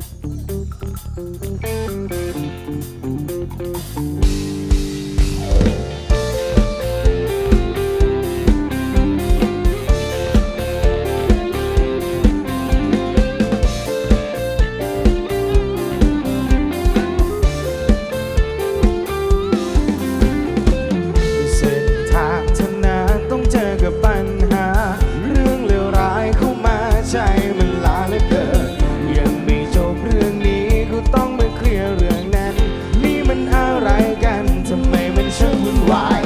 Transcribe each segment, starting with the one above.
Música why?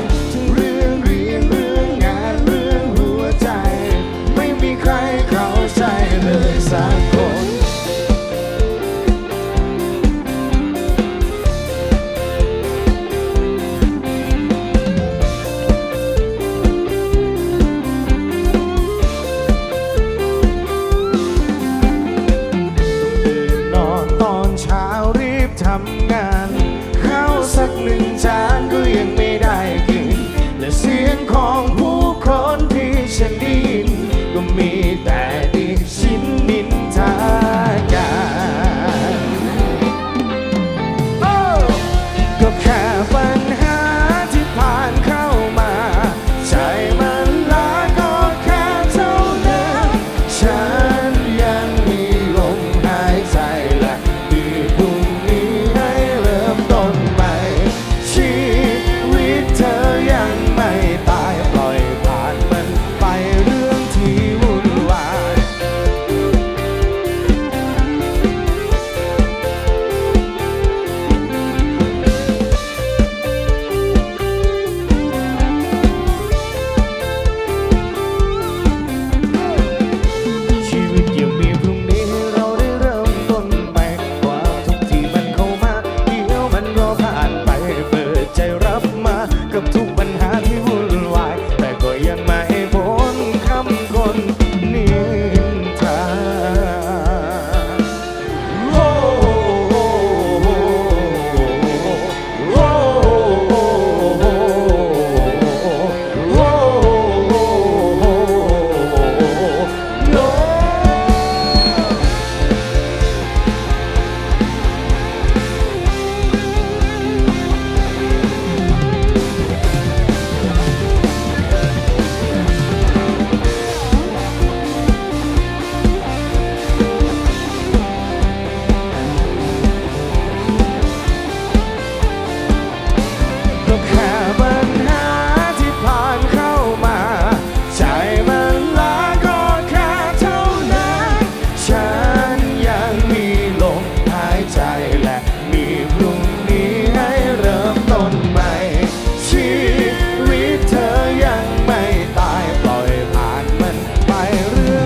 เรือ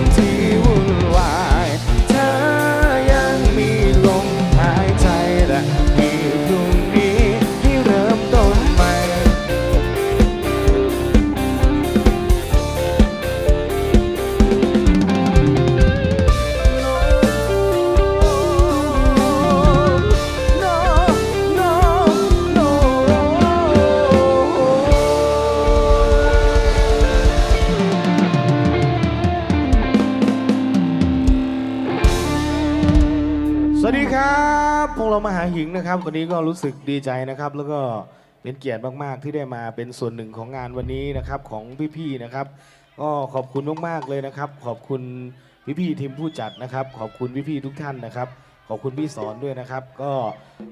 วันนี้ก็รู้สึกดีใจนะครับ แล้วก็เป็นเกียรติมาก ๆ ที่ได้มาเป็นส่วนหนึ่งของงานวันนี้นะครับของพี่ๆนะครับ ก็ขอบคุณมากๆเลยนะครับ ขอบคุณพี่ๆทีมผู้จัดนะครับ ขอบคุณพี่ๆทุกท่านนะครับ ขอบคุณพี่สอนด้วยนะครับ ก็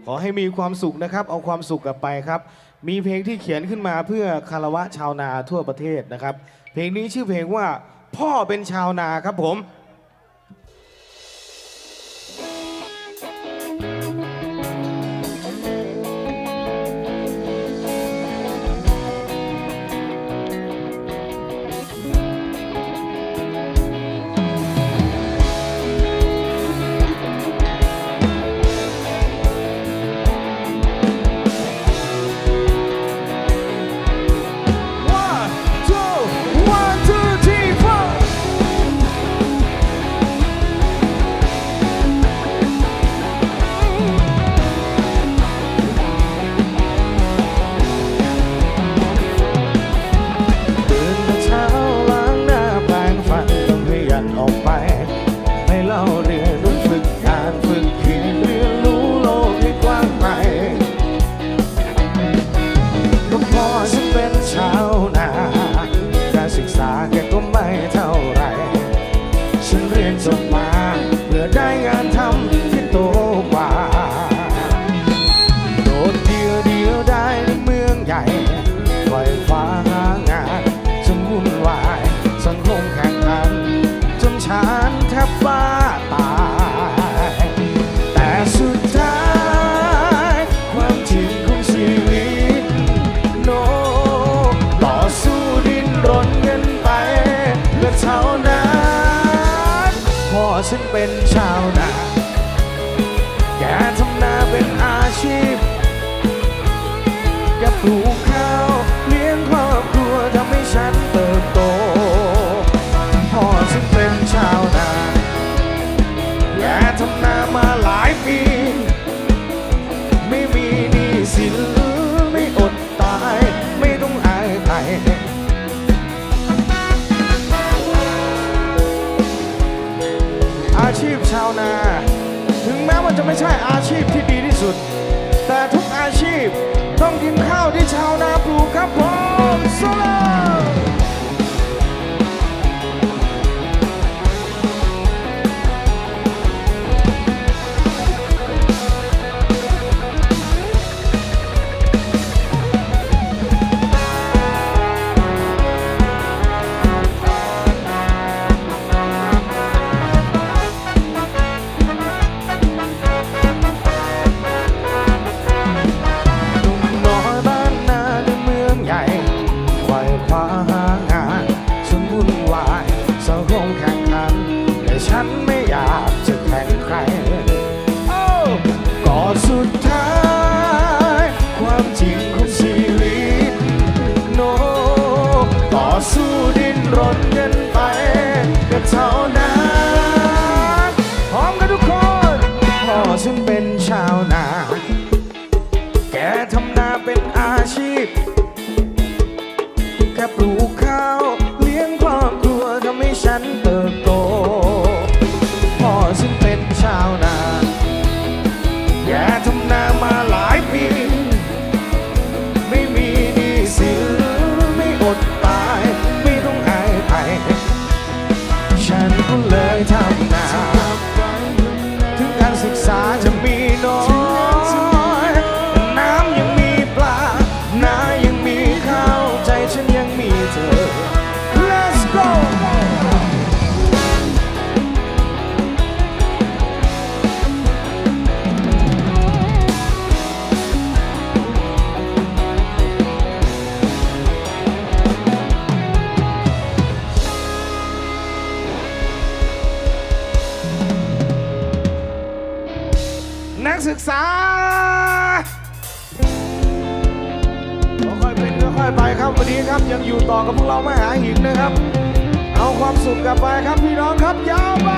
ขอให้มีความสุขนะครับ เอาความสุขกลับไปครับ มีเพลงที่เขียนขึ้นมาเพื่อคารวะชาวนาทั่วประเทศนะครับ เพลงนี้ชื่อเพลงว่าพ่อเป็นชาวนาครับผม ไม่ใช่อาชีพที่ดีที่สุด แต่ทุกอาชีพต้องกินข้าวที่ชาวนาปลูกครับผมสู้ล ไปครับวันนี้ครับยังอยู่ต่อกับพวกเรามาหาหินนะครับ เอาความสุขกลับไปครับพี่น้องครับยาวไป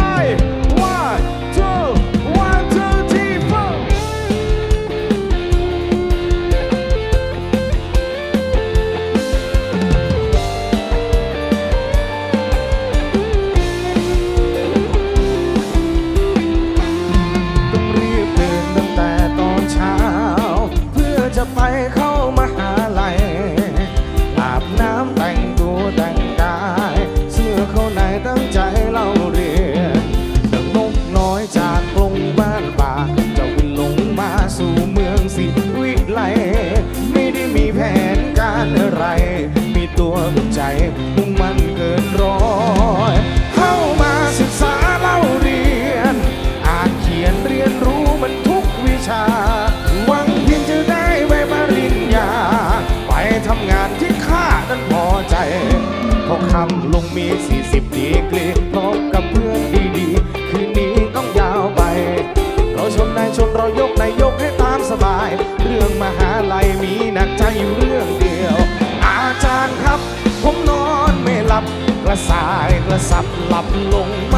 คำลงมี 40 ดีกรีพบกับเพื่อนดีๆ คืนนี้ต้องยาวไป เราชมนายชนเรายกนายยกให้ตามสบาย เรื่องมหาลัยมีหนักใจอยู่เรื่องเดียว อาจารย์ครับ ผมนอนไม่หลับ กระสายกระสับหลับลงมา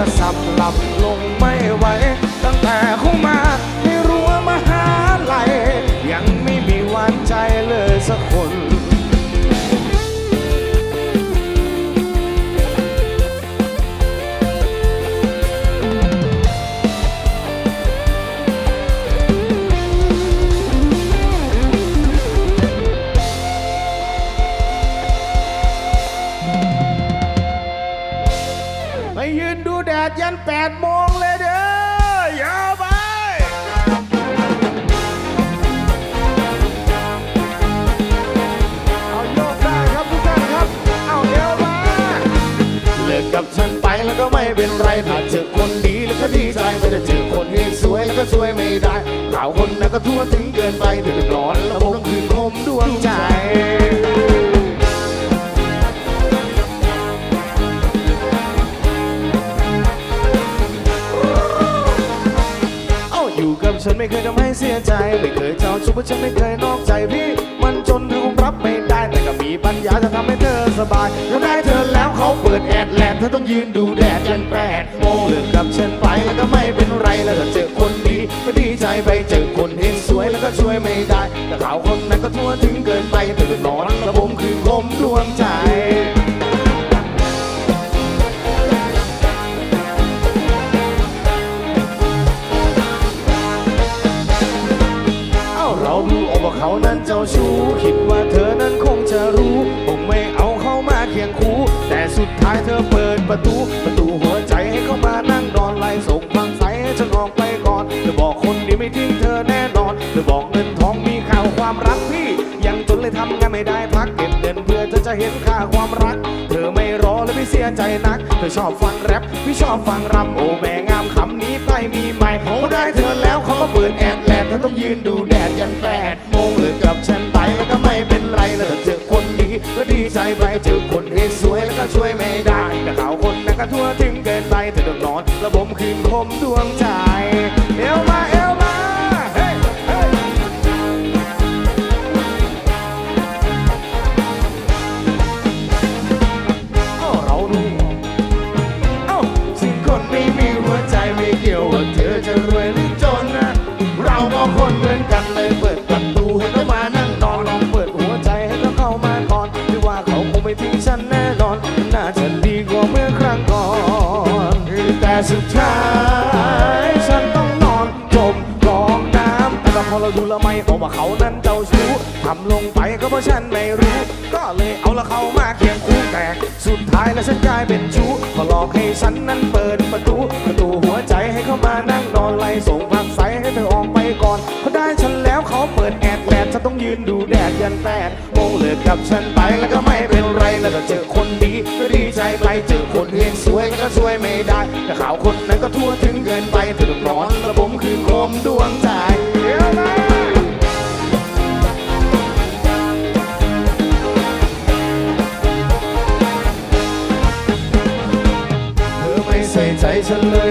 กระสับหลับลงไม่ไหว 8โมงเลยเด้อยาวไป เอาโยกได้ครับทุกท่านครับ เอาเดี๋ยวมาเลิกกับฉันไปแล้วก็ไม่เป็นไรถ้าเจอคนดีแล้วก็ดีใจไม่ได้เจอคนที่สวยแล้วก็สวยไม่ได้เราคนนั้นก็ทั่วถึง ฉันไม่เคยทำให้เสียใจ ไม่เคยเจ้าชู้เพราะฉันไม่เคยนอกใจพี่ มันจนเธอคงรับไม่ได้แต่ก็มีปัญญาจะทำให้เธอสบายแล้วได้เธอแล้วเขาเปิดแอดแลนเธอต้องยืนดูแดดยันแปดโมงเลิกกับฉันไปแล้วก็ไม่เป็นไรแล้วก็เจอคนดีก็ดีใจไปเจอคนเห็นสวยแล้วก็ช่วยไม่ได้แต่ข่าวคนนั้นก็ทั่วถึงเกินไปตื่นนอนแล้วผมคือคมดวงใจ ชู้คิดว่าเธอนั้นคงจะรู้ผมไม่เอาเข้ามาเคียงคู่ แต่สุดท้ายเธอเปิดประตู ประตูหัวใจให้เข้ามานั่งนอนไล่ส่งฟังใสให้ฉันออกไปก่อนเธอบอกคนดีไม่ทิ้งเธอแน่นอนเธอบอกเงินทองมีข่าวความรักพี่ ยังจนเลยทำงานไม่ได้พักเก็บเงินเพื่อเธอจะเห็นค่าความรัก เธอไม่รอและไม่เสียใจนักเธอชอบฟังแรปพี่ชอบฟังรำโอแม่งามคำนี้ไปมีใหม่เขาได้เธอแล้วเขาก็เปิดแอดแลนเธอต้องยืนดูแดดยันแปด ใจไปถึงคนที่สวยแล้วก็ช่วยไม่ได้แต่เขาคนนั้นก็ทั่วถึงเกินไปเธอต้องนอนระบมคืนคมดวงใจ ก็หลอกให้ฉันนั้นเปิดประตู ประตูหัวใจให้เขามานั่งนอนไล่ส่งพักใสให้เธอออกไปก่อนเขาได้ฉันแล้วเขาเปิดแอดแลนฉันต้องยืนดูแดดยันแปดโมงเลิกกับฉันไปแล้วก็ไม่เป็นไรแล้วก็เจอคนดีก็ดีใจไปเจอคนเฮงสวยก็ช่วยไม่ได้แต่ข่าวคนนั้นก็ทั่วถึงเกินไปเธอต้อนอนระบมคืนคมดวงใจ ใส่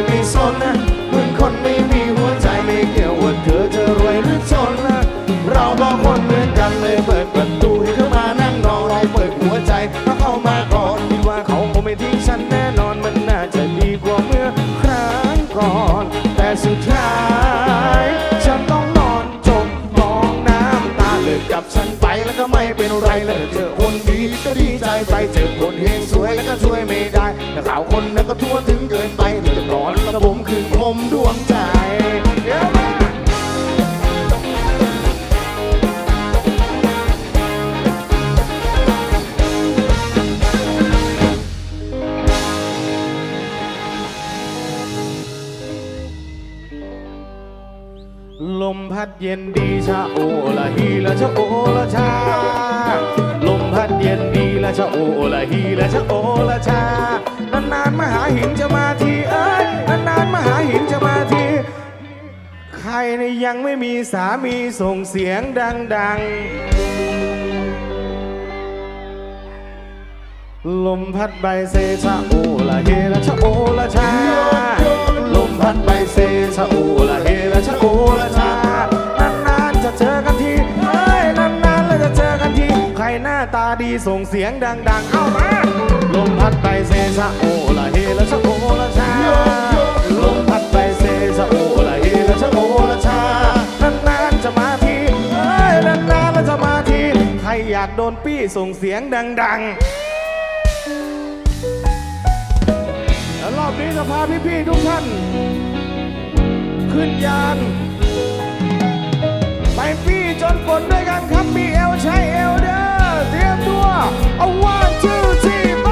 ลมพัดเย็นดีชาโอละฮีละชะโอละชา ลมพัดเย็นดีละชะโอละฮีละชะโอละชา นานๆมาหาหินจะมาทีเอ้ยนานๆมาหาหินจะมาที ใครในยังไม่มีสามีส่งเสียงดัง ๆ ลมพัดใบเซชะโอละเฮละชะโอละชา ลมพัดใบเซชะโอละเฮ ละชะโอละชานานๆจะเจอกันทีเอ้ยนานๆแล้วจะเจอกันที ใครหน้าตาดีส่งเสียงดังๆ เข้ามา ลมพัดไปเซชะโอละเฮละชะโอละชา ลมพัดไปเซชะโอละเฮละชะโอละชานานๆจะมาทีเอ้ยนานๆแล้วจะมาที ใครอยากโดนปี้ส่งเสียงดังๆแล้วรอบนี้จะพาพี่ๆทุกท่าน ขึ้นยานไปปี้จนฝนด้วยกันครับมีเอลใช้เอลเด้อเตรียมตัวเอาวันชื่อที่ไป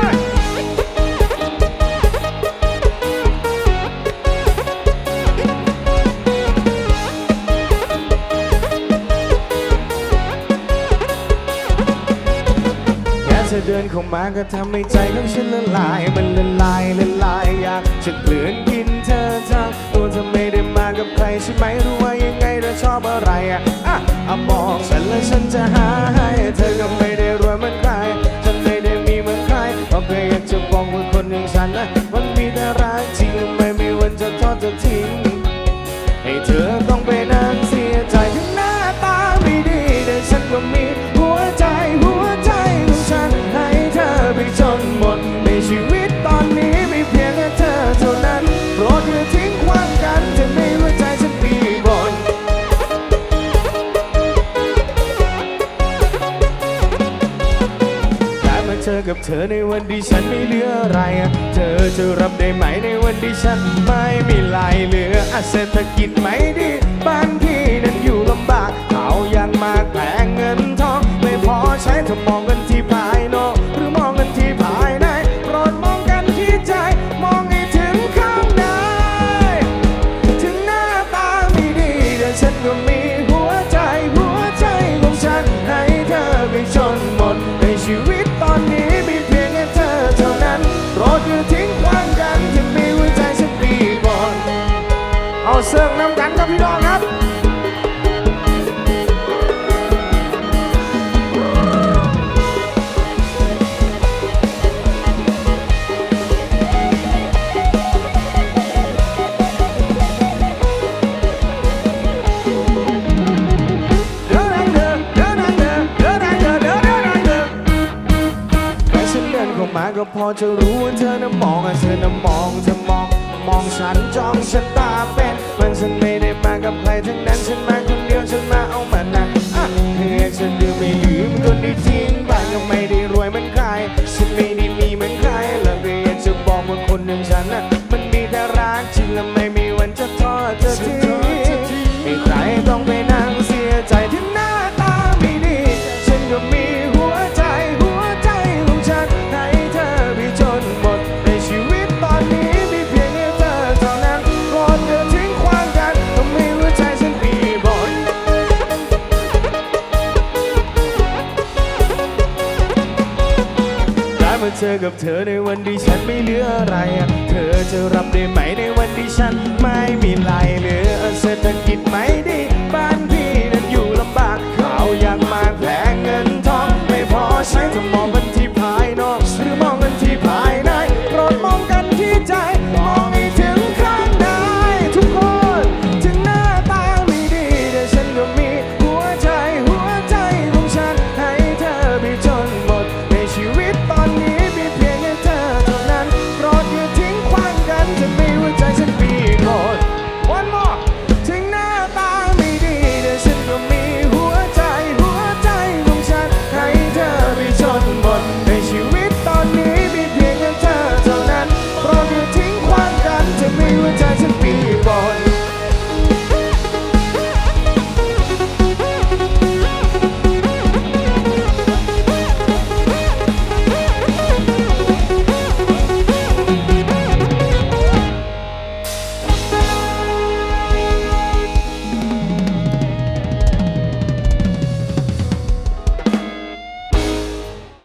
แค่เธอเดินเข้ามาก็ทำให้ใจของฉันละลาย มันละลายละลายอยากจะเกลื่อนกินเธอทั้ง ตัวเธอไม่ได้มากับใครใช่ไหมรู้ว่ายังไงเธอชอบอะไรอะอะอะบอกฉันแล้วฉันจะหาให้เธอก็ไม่ได้รวยเหมือนใครฉันไม่ได้มีเหมือนใครก็แค่อยากจะบอกว่าคนอย่างฉันนะมันมีแต่รักจริงไม่มีวันจะทอดจะทิ้งให้เธอต้อง เธอในวันที่ฉันไม่เหลืออะไร เธอจะรับได้ไหมในวันที่ฉันไม่มีลายเหลืออาเศรษฐกิจไหม อจะรู้ว่าเธอน่ะมองอะเธอน่ะมองเธอมอง มองฉันจ้องฉันตาเป็นมันฉันไม่ได้มากับใครทั้งนั้นฉันมาคนเดียวฉันมาเอามันนะอะเพื่อฉันดืมไม่ลืมคนที่ทิ้งไปยังไม่ได้รวยเหมือนใครฉันไม่ได้มีเหมือนใครแล้วเรียกจะบอกว่าคนหนึ่งฉันน่ะ มาเจอกับเธอในวันที่ฉันไม่เหลืออะไร เธอจะรับได้ไหมในวันที่ฉันไม่มีลายเหลือเศรษฐกิจไหมดีบ้านพี่นั้นอยู่ลำบากเขาอยากมาแพงเงินทองไม่พอใช้จะมองบัญชี